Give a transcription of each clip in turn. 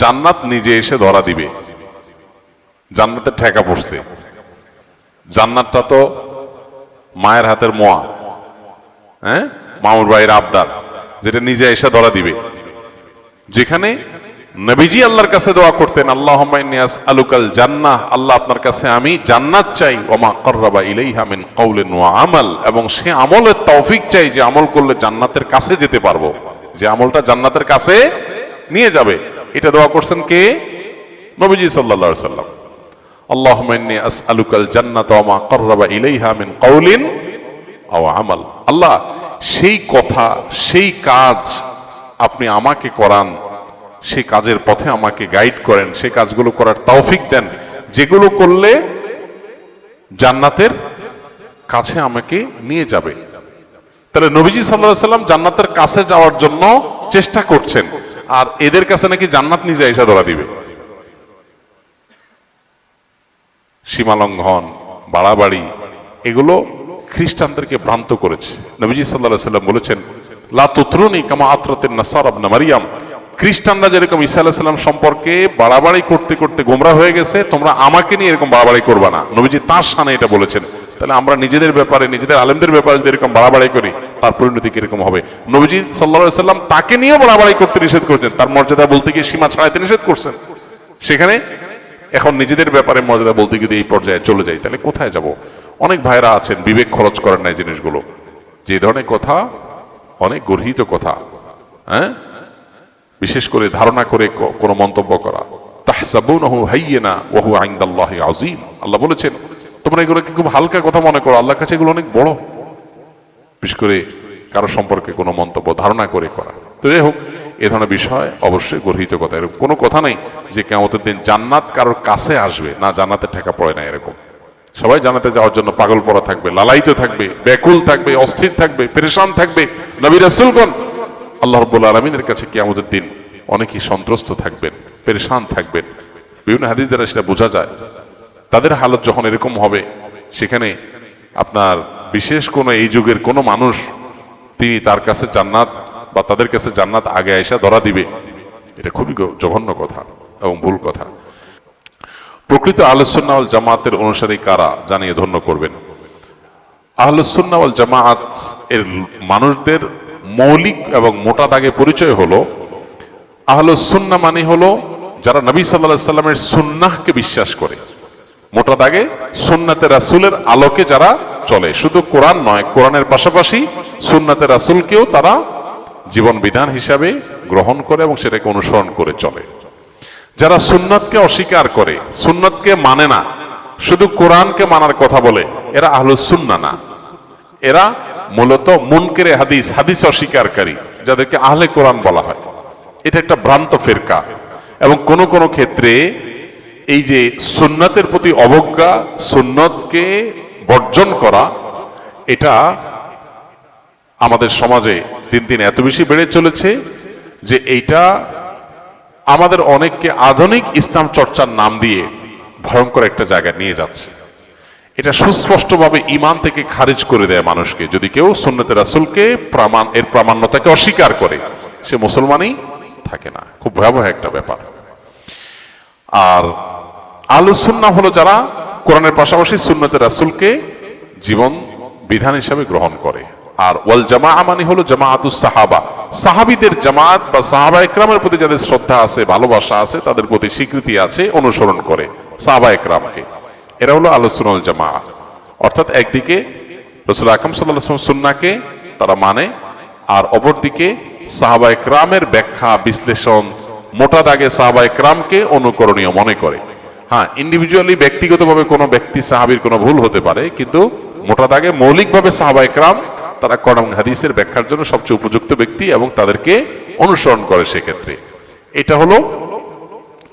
জান্নাত নিজে এসে ধরা দিবে। জান্নাতের ঠেকা পড়ছে। জান্নাতটা তো মায়ের হাতের মোয়া। হ্যাঁ? মামুর ভাইয়ের আবদার, যেটা নিজে এসে ধরা দিবে। যেখানে নবীজি আল্লাহর কাছে দোয়া করতেন আল্লাহ আলুকাল জান্নাহ আল্লাহ আপনার কাছে, আমি জান্নাত চাই, ওমা কর্রাবা ইলাইহা মিন কওলিন ওয়া আমাল এবং সে আমলের তৌফিক চাই যে আমল করলে জান্নাতের কাছে যেতে পারব। যে আমলটা জান্নাতের কাছে নিয়ে যাবে। এটা দোয়া করছেন কে? নবীজি আলাইহি সাল্লাম। আমাল। আল্লাহ, সেই কথা, সেই কাজ আপনি আমাকে করান কাজের পথে আমাকে গাইড করেন সেই কাজগুলো করার তৌফিক দেন। যেগুলো করলে জান্নাতের কাছে আমাকে নিয়ে যাবে। তাহলে নবীজি সাল্লাহ সাল্লাম জান্নাতের কাছে যাওয়ার জন্য চেষ্টা করছেন। আর এদের কাছে নাকি জান্নাত নিজে এসে ধরা দিবে। সীমালঙ্ঘন বাড়াবাড়ি, এগুলো খ্রিস্টানদেরকে ভ্রান্ত করেছে। নবীজি সাল্লাহ সাল্লাম বলেছেন, লা তুতরুনি কামা আত্রাতের নাসার আবনা মারিয়াম। খ্রিস্টানরা যেরকম ঈসা আলাহ সাল্লাম সম্পর্কে বাড়াবাড়ি করতে করতে গোমরা হয়ে গেছে, তোমরা আমাকে নিয়ে এরকম বাড়াবাড়ি করবা না। নবীজি তার সানে এটা বলেছেন। তাহলে আমরা নিজেদের ব্যাপারে, নিজেদের আলেমদের ব্যাপারে যদি এরকম বাড়াবাড়ি করি, তার পরিণতি কীরকম হবে? নবীজি সাল্লাহ সাল্লাম তাকে নিয়েও বাড়াবাড়ি করতে নিষেধ করছেন। তার মর্যাদা বলতে গিয়ে সীমা ছাড়াইতে নিষেধ করছেন। সেখানে এখন নিজেদের ব্যাপারে মর্যাদা বলতে গিয়ে এই পর্যায়ে চলে যাই, তাহলে কোথায় যাব? অনেক ভাইরা আছেন, বিবেক খরচ করেন না জিনিসগুলো। যে ধরনের কথা, অনেক গর্হিত কথা হ্যাঁ? বিশেষ করে ধারণা করে কোনো মন্তব্য করা। তাহসাবুনাহু হাইয়িনা ওয়া হুয়া ইনদাল্লাহি আযীম। আল্লাহ বলেছেন তোমরা এগুলোকে খুব হালকা কথা মনে করো। আল্লাহর কাছে এগুলো অনেক বড়। বিশেষ করে কারও সম্পর্কে কোনো মন্তব্য, ধারণা করে করা। তো যাই হোক, এ ধরনের বিষয় অবশ্যই গর্হিত কথা। এরকম কোনো কথা নেই যে কেমতের দিন জান্নাত কারোর কাছে আসবে, না জান্নাতের ঠেকা পড়ে না এরকম। সবাই জানাতে যাওয়ার জন্য পাগল পড়া থাকবে, লালায়িত থাকবে, ব্যাকুল থাকবে, অস্থির থাকবে, পেরেশান থাকবে। নবী রাসূলগণ, আল্লাহ রব্বুল আলমিনের কাছে কিয়ামতের দিন অনেকেই সন্ত্রস্ত থাকবেন, পেরেশান থাকবেন। বিভিন্ন হাদিস দ্বারা সেটা বোঝা যায়। তাদের হালত যখন এরকম হবে, সেখানে আপনার বিশেষ কোনো এই যুগের কোনো মানুষ তিনি তার কাছে জান্নাত বা তাদের কাছে জান্নাত আগে এসে ধরা দিবে। এটা খুবই জঘন্য কথা এবং ভুল কথা। প্রকৃত আলোচনাওয়াল জামাতের অনুসারী কারা? জানিয়ে ধন্য করবেন। আহলুসুন্নাওয়াল জামাত এর মানুষদের মৌলিক এবং মোটা দাগে পরিচয় হলো আহলুসুন্না মানে হলো যারা নবী সাল্লাহ সাল্লামের সুন্নাহকে বিশ্বাস করে। মোটা দাগে সুন্নাতে রাসুলের আলোকে যারা চলে। শুধু কোরআন নয়, কোরআনের পাশাপাশি সুন্নাতে রাসুলকেও তারা জীবন বিধান হিসাবে গ্রহণ করে এবং সেটাকে অনুসরণ করে চলে। যারা সুন্নতকে অস্বীকার করে, সুন্নতকে মানে না, শুধু কোরআনকে মানার কথা বলে, এরা আহলুস সুন্না না। এরা মূলত মুনকেরে হাদিস হাদিস অস্বীকারী, যাদেরকে আহলে কোরআন বলা হয়। এটা একটা ভ্রান্ত ফেরকা। এবং কোন কোন ক্ষেত্রে এই যে সুন্নতের প্রতি অবজ্ঞা, সুন্নতকে বর্জন করা, এটা আমাদের সমাজে দিন দিন এত বেশি বেড়ে চলেছে যে এইটা আমাদের অনেককে আধুনিক ইসলাম চর্চার নাম দিয়ে ভয়ঙ্কর একটা জায়গায় নিয়ে যাচ্ছে। এটা সুস্পষ্টভাবে ইমান থেকে খারিজ করে দেয় মানুষকে। যদি কেউ সুন্নতের রাসুলকে প্রমাণ, এর প্রামাণ্যতাকে অস্বীকার করে, সে মুসলমানই থাকে না। খুব ভয়াবহ একটা ব্যাপার। আর আলুসুন্না হলো যারা কোরআনের পাশাপাশি সুন্নতে রাসুলকে জীবন বিধান হিসাবে গ্রহণ করে। আর ওয়াল জামা মানে হলো জামাআতুস সাহাবা। সাহাবিদের জামাত বা সাহাবা একরামের প্রতি যাদের শ্রদ্ধা আছে, ভালোবাসা আছে, তাদের প্রতি স্বীকৃতি আছে, অনুসরণ করে সাহাবা একরামকে। এরা হলো আলোচনাল জামা অর্থাৎ একদিকে রসুল আকরম সাল্লাহ সুন্নাকে তারা মানে আর অপরদিকে সাহাবা একরামের ব্যাখ্যা, বিশ্লেষণ মোটা দাগে সাহাবা একরামকে অনুকরণীয় মনে করে। হ্যাঁ ইন্ডিভিজুয়ালি ব্যক্তিগতভাবে কোনো ব্যক্তি সাহাবির কোনো ভুল হতে পারে, কিন্তু মোটা দাগে মৌলিকভাবে সাহাবা একরাম তারা করম হাদিসের ব্যাখ্যার জন্য সবচেয়ে উপযুক্ত ব্যক্তি এবং তাদেরকে অনুসরণ করে সেক্ষেত্রে। এটা হলো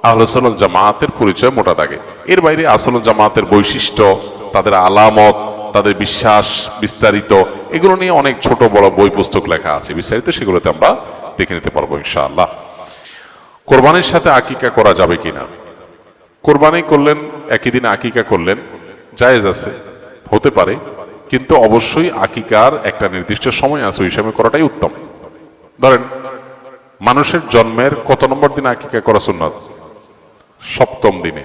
আহলসল জামাতের পরিচয় মোটা দাগে। এর বাইরে আসল জামাতের বৈশিষ্ট্য, তাদের আলামত, তাদের বিশ্বাস বিস্তারিত, এগুলো নিয়ে অনেক ছোট বড় বই পুস্তক লেখা আছে। বিস্তারিত সেগুলোতে আমরা দেখে নিতে পারব ইনশাআল্লাহ। কোরবানির সাথে আকিকা করা যাবে কিনা? কোরবানি করলেন, একই দিন আকিকা করলেন, জায়েজ আছে, হতে পারে, কিন্তু অবশ্যই আকিকার একটা নির্দিষ্ট সময় আছে, ওই সময় করাটাই উত্তম। ধরেন, মানুষের জন্মের কত নম্বর দিনে আকিকা করা সুন্নত? সপ্তম দিনে।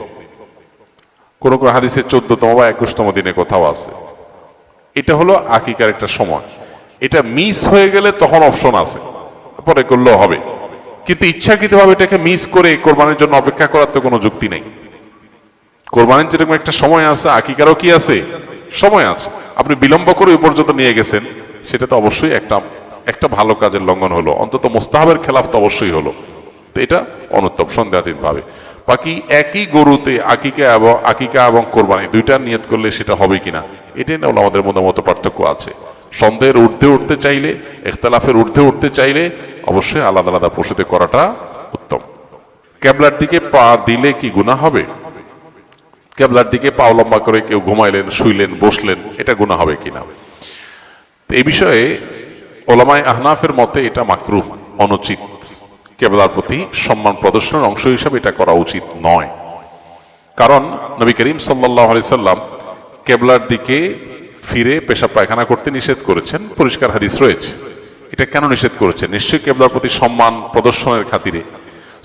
কোন কোন হাদিসে চোদ্দতম বা একুশতম দিনে কোথাও আছে। এটা হলো আকিকার একটা সময়। এটা মিস হয়ে গেলে তখন অপশন আছে। পরে করলেও হবে। কিন্তু ইচ্ছাকৃতভাবে এটাকে মিস করে কোরবানির জন্য অপেক্ষা করার তো কোনো যুক্তি নেই। কোরবানির যেরকম একটা সময় আছে, আকিকারও কি আছে? সময় আছে। আপনি বিলম্ব করে ওই পর্যন্ত নিয়ে গেছেন, সেটা তো অবশ্যই একটা একটা ভালো কাজের লঙ্ঘন হলো। অন্তত মোস্তাহাবের খেলাফ তো অবশ্যই হলো। তো এটা অনুত্তম সন্দেহাতীত ভাবে বাকি একই গরুতে আকিকা এবং আকিকা এবং কোরবানি দুইটা নিয়ত করলে সেটা হবে কিনা, এটাই না আমাদের মধ্যে মতো পার্থক্য আছে। সন্দেহের ঊর্ধ্বে উঠতে চাইলে, এখতালাফের ঊর্ধ্বে উঠতে চাইলে, অবশ্যই আলাদা আলাদা পশুতে করাটা উত্তম। ক্যাবলার দিকে পা দিলে কি গুণা হবে? কেবলার দিকে পাও লম্বা করে কেউ ঘুমাইলেন, শুইলেন, বসলেন, এটা গুণা হবে কিনা? তো এই বিষয়ে ওলামায় আহনাফের মতে এটা মাকরু অনুচিত। কেবলার প্রতি সম্মান প্রদর্শনের অংশ হিসাবে এটা করা উচিত নয়। কারণ নবী করিম সাল্লাহ সাল্লাম কেবলার দিকে ফিরে পেশাব পায়খানা করতে নিষেধ করেছেন। পরিষ্কার হাদিস রয়েছে। এটা কেন নিষেধ করেছেন? নিশ্চয়ই কেবলার প্রতি সম্মান প্রদর্শনের খাতিরে।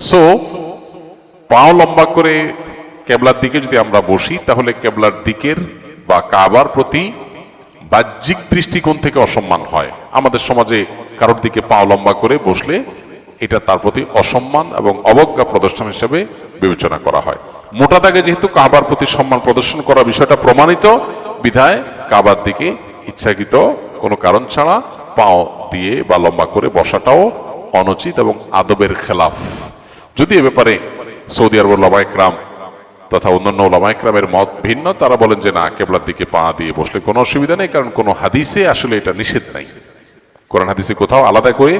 সো পাও লম্বা করে কেবলার দিকে যদি আমরা বসি, তাহলে কেবলার দিকের বা কাবার প্রতি বাহ্যিক দৃষ্টিকোণ থেকে অসম্মান হয়। আমাদের সমাজে কারোর দিকে পাও লম্বা করে বসলে এটা তার প্রতি অসম্মান এবং অবজ্ঞা প্রদর্শন হিসেবে বিবেচনা করা হয়। মোটা দাগে যেহেতু কাবার প্রতি সম্মান প্রদর্শন করা বিষয়টা প্রমাণিত, বিধায় কাবার দিকে ইচ্ছাকৃত কোনো কারণ ছাড়া পাও দিয়ে বা লম্বা করে বসাটাও অনুচিত এবং আদবের খেলাফ। যদি এ ব্যাপারে সৌদি আরব লামাইকরাম তথা অন্যান্য লামাইকরামের মত ভিন্ন, তারা বলেন যে না, কেবলার দিকে পা দিয়ে বসলে কোনো অসুবিধা নেই, কারণ কোনো হাদিসে আসলে এটা নিষেধ নাই। কোরআন হাদিসে কোথাও আলাদা করে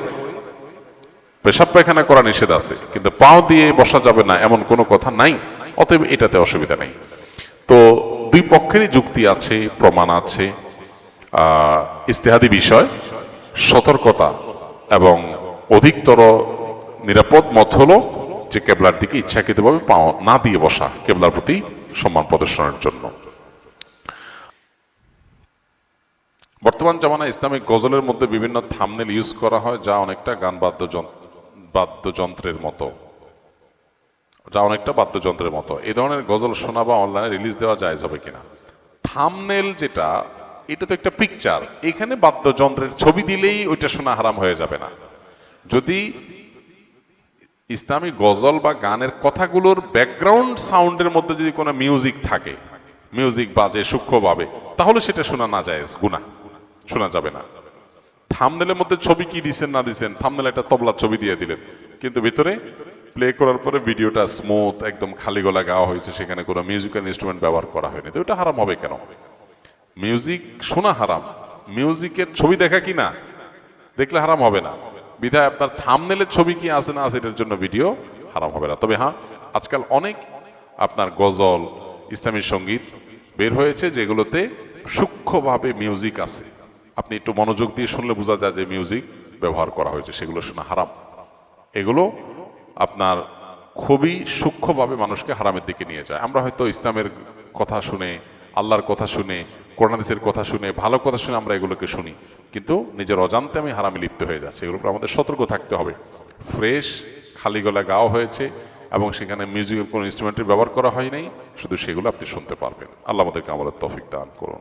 পেশাব পায়খানা করা নিষেধ আছে, কিন্তু পাও দিয়ে বসা যাবে না এমন কোনো কথা নাই, অতএব এটাতে অসুবিধা নেই। তো দুই পক্ষেরই যুক্তি আছে, প্রমাণ আছে। ইস্তেহাদি বিষয়, সতর্কতা এবং অধিকতর নিরাপদ মত হলো যে কেবলার দিকে ইচ্ছাকৃতভাবে পাও না দিয়ে বসা কেবলার প্রতি সম্মান প্রদর্শনের জন্য। বর্তমান জামানায় ইসলামিক গজলের মধ্যে বিভিন্ন থামনেল ইউজ করা হয়, যা অনেকটা গান বাদ্যযন্ত্র বাদ্যযন্ত্রের মতো। যা অনেকটা বাদ্যযন্ত্রের মতো। এই ধরনের গজল শোনা বা অনলাইনে রিলিজ দেওয়া যায় হবে কিনা? থামনেল যেটা, এটা তো একটা পিকচার এখানে বাদ্যযন্ত্রের ছবি দিলেই ওইটা শোনা হারাম হয়ে যাবে না। যদি ইসলামী গজল বা গানের কথাগুলোর ব্যাকগ্রাউন্ড সাউন্ডের মধ্যে যদি কোনো মিউজিক থাকে মিউজিক বাজে সূক্ষ্মভাবে তাহলে সেটা শোনা না যায় গুণা শোনা যাবে না। থামনেলের মধ্যে ছবি কি দিছেন, না দিছেন থামনেল একটা তবলার ছবি দিয়ে দিলেন। কিন্তু ভিতরে প্লে করার পরে ভিডিওটা স্মুথ একদম খালি গলা গাওয়া হয়েছে, সেখানে কোনো মিউজিক্যাল ইনস্ট্রুমেন্ট ব্যবহার করা হয়নি। তো এটা হারাম হবে কেন? মিউজিক শোনা হারাম। মিউজিকের ছবি দেখা কি না? দেখলে হারাম হবে না। বিধায় আপনার থামনেলের ছবি কি আছে না আছে এটার জন্য ভিডিও হারাম হবে না। তবে হ্যাঁ আজকাল অনেক আপনার গজল, ইসলামী সংগীত বের হয়েছে যেগুলোতে সূক্ষ্মভাবে মিউজিক আছে। আপনি একটু মনোযোগ দিয়ে শুনলে বোঝা যায় যে মিউজিক ব্যবহার করা হয়েছে, সেগুলো শোনা হারাম। এগুলো আপনার খুবই সূক্ষ্মভাবে মানুষকে হারামের দিকে নিয়ে যায়। আমরা হয়তো ইসলামের কথা শুনে, আল্লাহর কথা শুনে কোরআনাদিসের কথা শুনে, ভালো কথা শুনে আমরা এগুলোকে শুনি। কিন্তু নিজের অজান্তে আমি হারামে লিপ্ত হয়ে যাচ্ছি। এগুলো আমাদের সতর্ক থাকতে হবে। ফ্রেশ, খালি গলা গাওয়া হয়েছে এবং সেখানে মিউজিকের কোনো ইনস্ট্রুমেন্টের ব্যবহার করা হয় নাই। শুধু সেগুলো আপনি শুনতে পারবেন। আল্লাহ আমাদেরকে আমাদের তফিক দান করুন।